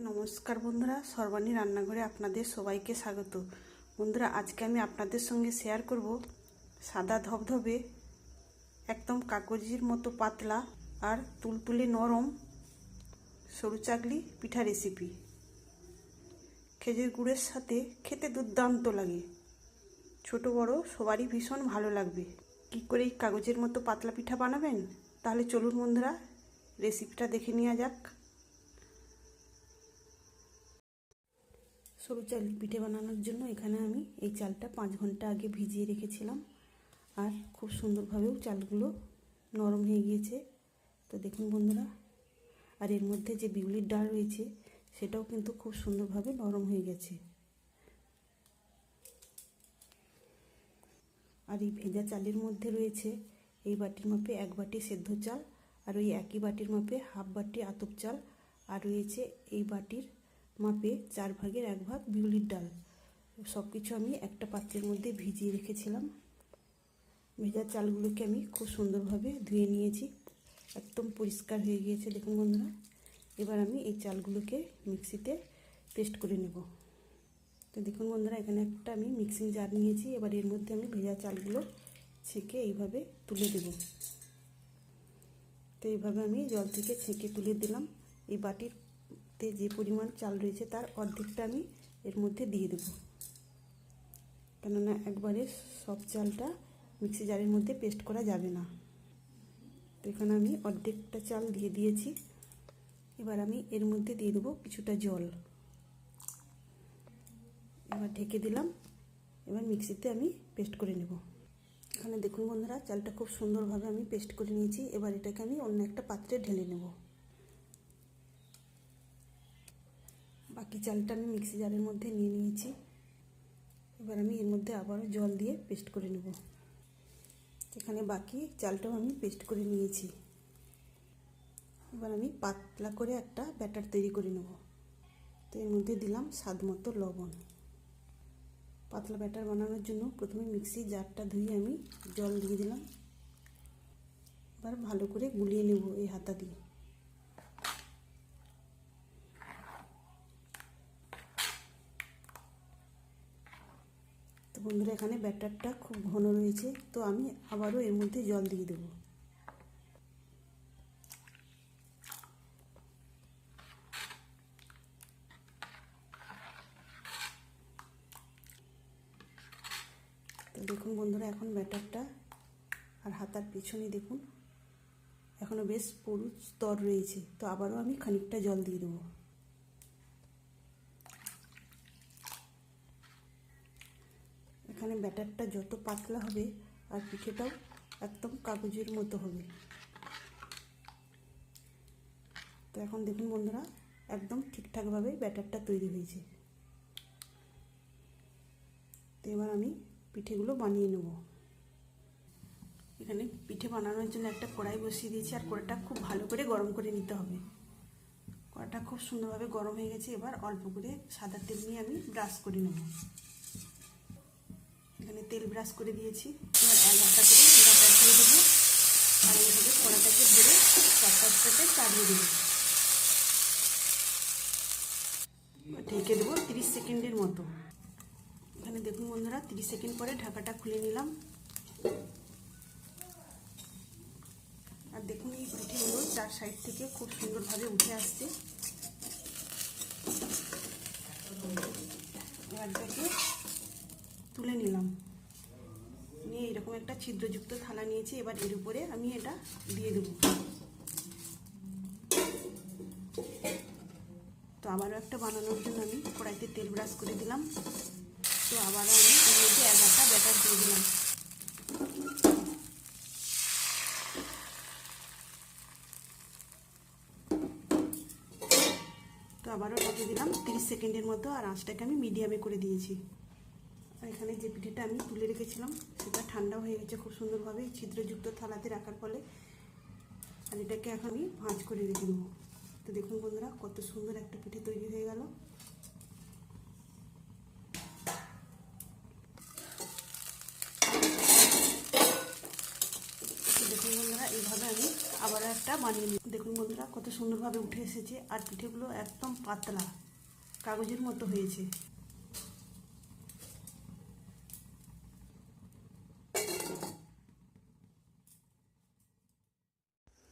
নমস্কার বন্ধুরা, সর্বাণী রান্নাঘরে আপনাদের সবাইকে স্বাগত। বন্ধুরা, আজকে আমি আপনাদের সঙ্গে শেয়ার করব সাদা ধবধবে, একদম কাগজের মতো পাতলা আর তুলতুলে নরম সরু চাকলি পিঠা রেসিপি খেজুর গুড়ের সাথে খেতে দুর্দান্ত লাগে। ছোট, বড়, সবারই ভীষণ ভালো লাগবে। কি করে এই কাগজের মতো পাতলা পিঠা বানাবেন? তাহলে চলুন বন্ধুরা রেসিপিটা দেখে নেওয়া যাক। সরু চাল পিঠে বানানোর জন্য এখানে আমি এই চালটা পাঁচ ঘণ্টা আগে ভিজিয়ে রেখেছিলাম। আর খুব সুন্দরভাবেও চালগুলো নরম হয়ে গিয়েছে। তো দেখুন বন্ধুরা, আর এর মধ্যে যে বিউলির ডাল রয়েছে, সেটাও কিন্তু খুব সুন্দরভাবে নরম হয়ে গেছে। আর এই ভেজা চালের মধ্যে রয়েছে এই বাটির মাপে এক বাটি সেদ্ধ চাল, আর ওই একই বাটির মাপে হাফ বাটি আতপ চাল, আর রয়েছে এই বাটির মাপে চার ভাগের এক ভাগ বিউলির ডাল। সব কিছু আমি একটা পাত্রের মধ্যে ভিজিয়ে রেখেছিলাম। ভেজা চালগুলোকে আমি খুব সুন্দরভাবে ধুয়ে নিয়েছি। একদম পরিষ্কার হয়ে গিয়েছে, দেখুন বন্ধুরা। এবার আমি এই চালগুলোকে মিক্সিতে পেস্ট করে নেব। তো দেখুন বন্ধুরা, এখানে একটা আমি মিক্সিং জার নিয়েছি। এবার এর মধ্যে আমি ভেজা চালগুলো ছেঁকে এইভাবে তুলে দেব। তো এইভাবে আমি জল থেকে ছেঁকে তুলে দিলাম। এই বাটিতে যে পরিমাণ চাল রয়েছে তার অর্ধেকটা আমি এর মধ্যে দিয়ে দেব। কেননা একবারে সব চালটা মিক্সি জারের মধ্যে পেস্ট করা যাবে না। তো এখানে আমি অর্ধেকটা চাল দিয়ে দিয়েছি। এবার আমি এর মধ্যে দিয়ে দেবো কিছুটা জল। এবার ঢেকে দিলাম। এবার মিক্সিতে আমি পেস্ট করে নেব। এখানে দেখুন বন্ধুরা, চালটা খুব সুন্দরভাবে আমি পেস্ট করে নিয়েছি। এবার এটাকে আমি অন্য একটা পাত্রে ঢেলে নেব। বাকি চালটা আমি মিক্সি জারের মধ্যে নিয়ে নিয়েছি। এবার আমি এর মধ্যে আবারও জল দিয়ে পেস্ট করে নেব। এখানে বাকি চালটাও আমি পেস্ট করে নিয়েছি। এবার আমি পাতলা করে একটা ব্যাটার তৈরি করে নেব। তো এর মধ্যে দিলাম স্বাদ মতো লবণ। পাতলা ব্যাটার বানানোর জন্য প্রথমে মিক্সি জারটা ধুয়ে আমি জল দিয়ে দিলাম। এবার ভালো করে গুলিয়ে নেব এই হাতা দিয়ে। বন্ধুরা, এখানে ব্যাটারটা খুব ঘন রয়েছে, তো আমি আবারও এর মধ্যে জল দিয়ে দেব। তো দেখুন বন্ধুরা, এখন ব্যাটারটা আর হাতার পিছনে দেখুন এখনও বেশ পুরু স্তর রয়েছে, তো আবারও আমি খানিকটা জল দিয়ে দেবো। এখানে ব্যাটারটা যত পাতলা হবে আর পিঠেটাও একদম কাগজের মতো হবে। তো এখন দেখুন বন্ধুরা, একদম ঠিকঠাকভাবে ব্যাটারটা তৈরি হয়েছে। তো এবার আমি পিঠেগুলো বানিয়ে নেব। এখানে পিঠে বানানোর জন্য একটা কড়াই বসিয়ে দিয়েছি আর কড়াইটা খুব ভালো করে গরম করে নিতে হবে। কড়াটা খুব সুন্দরভাবে গরম হয়ে গেছে, এবার অল্প করে সাদা তেল নিয়ে আমি ব্রাশ করে নেব। এখানে তেল ব্রাশ করে দিয়েছি। এবার এক করে বাটার দিয়ে দেবো। আর এইভাবে কড়াটাকে ধরে চারটাতে চালিয়ে দেবো। ঢেকে দেবো তিরিশ সেকেন্ডের মতো। এখানে দেখুন বন্ধুরা, তিরিশ সেকেন্ড পরে ঢাকাটা খুলে নিলাম। আর দেখুন এই পিঠেগুলো চার সাইড থেকে খুব সুন্দরভাবে উঠে আসছে। এবার তুলে নিলাম। নিয়ে এরকম একটা ছিদ্রযুক্ত থালা নিয়েছি, এবার এর উপরে আমি এটা দিয়ে দেব। তো আবারও একটা বানানোর জন্য আমি কড়াইতে তেল ব্রাশ করে দিলাম। তো আবারও আমি এর মধ্যে একটা ব্যাটার দিয়ে দিলাম। তো আবারও ঢেকে দিলাম তিরিশ সেকেন্ডের মতো, আর আঁচটাকে আমি মিডিয়ামে করে দিয়েছি। এখানে যে পিঠেটা আমি তুলে রেখেছিলাম, সেটা ঠান্ডা হয়ে গেছে খুব সুন্দরভাবে ছিদ্রযুক্ত থালাতে রাখার ফলে। আর এটাকে এখন আমি ভাঁজ করে রেখে দেবো। তো দেখুন বন্ধুরা, কত সুন্দর একটা পিঠে তৈরি হয়ে গেল। দেখুন বন্ধুরা, এইভাবে আমি আবার একটা বানিয়ে নিই দেখুন বন্ধুরা, কত সুন্দরভাবে উঠে এসেছে। আর পিঠেগুলো একদম পাতলা, কাগজের মতো হয়েছে।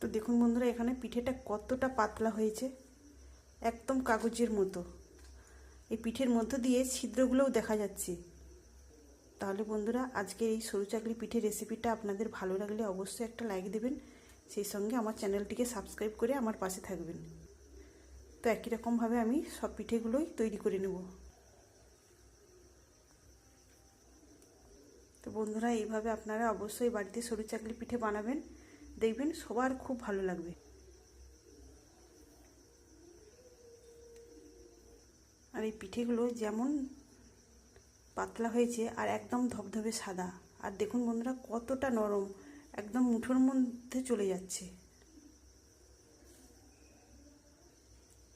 তো দেখুন বন্ধুরা, এখানে পিঠেটা কতটা পাতলা হয়েছে, একদম কাগজের মতো। এই পিঠের মধ্য দিয়ে ছিদ্রগুলোও দেখা যাচ্ছে। তাহলে বন্ধুরা, আজকের এই সরু চাকলি পিঠের রেসিপিটা আপনাদের ভালো লাগলে অবশ্যই একটা লাইক দেবেন, সেই সঙ্গে আমার চ্যানেলটিকে সাবস্ক্রাইব করে আমার পাশে থাকবেন। তো একই রকমভাবে আমি সব পিঠেগুলোই তৈরি করে নেব। তো বন্ধুরা, এইভাবে আপনারা অবশ্যই বাড়িতে সরু চাকলি পিঠে বানাবেন। দেখবেন সবার খুব ভালো লাগবে। আর এই পিঠেগুলো যেমন পাতলা হয়েছে আর একদম ধবধবে সাদা। আর দেখুন বন্ধুরা, কতটা নরম, একদম মুঠোর মধ্যে চলে যাচ্ছে।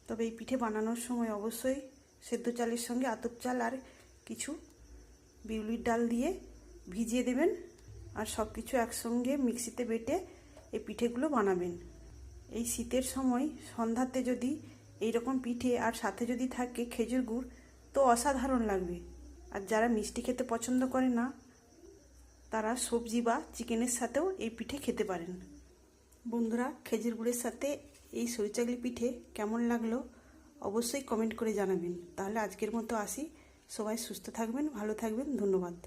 তবে এই পিঠে বানানোর সময় অবশ্যই সেদ্ধ চালের সঙ্গে আতপ চাল আর কিছু বিউলির ডাল দিয়ে ভিজিয়ে দেবেন। আর সব কিছু একসঙ্গে মিক্সিতে বেটে এই পিঠেগুলো বানাবেন। এই শীতের সময় সন্ধ্যাতে যদি এই রকম পিঠে আর সাথে যদি থাকে খেজুর গুড়, তো অসাধারণ লাগবে। আর যারা মিষ্টি খেতে পছন্দ করে না, তারা সবজি বা চিকেনের সাথেও এই পিঠে খেতে পারেন। বন্ধুরা, খেজুর গুড়ের সাথে এই সরিচাগলি পিঠে কেমন লাগল অবশ্যই কমেন্ট করে জানাবেন। তাহলে আজকের মতো আসি। সবাই সুস্থ থাকবেন, ভালো থাকবেন। ধন্যবাদ।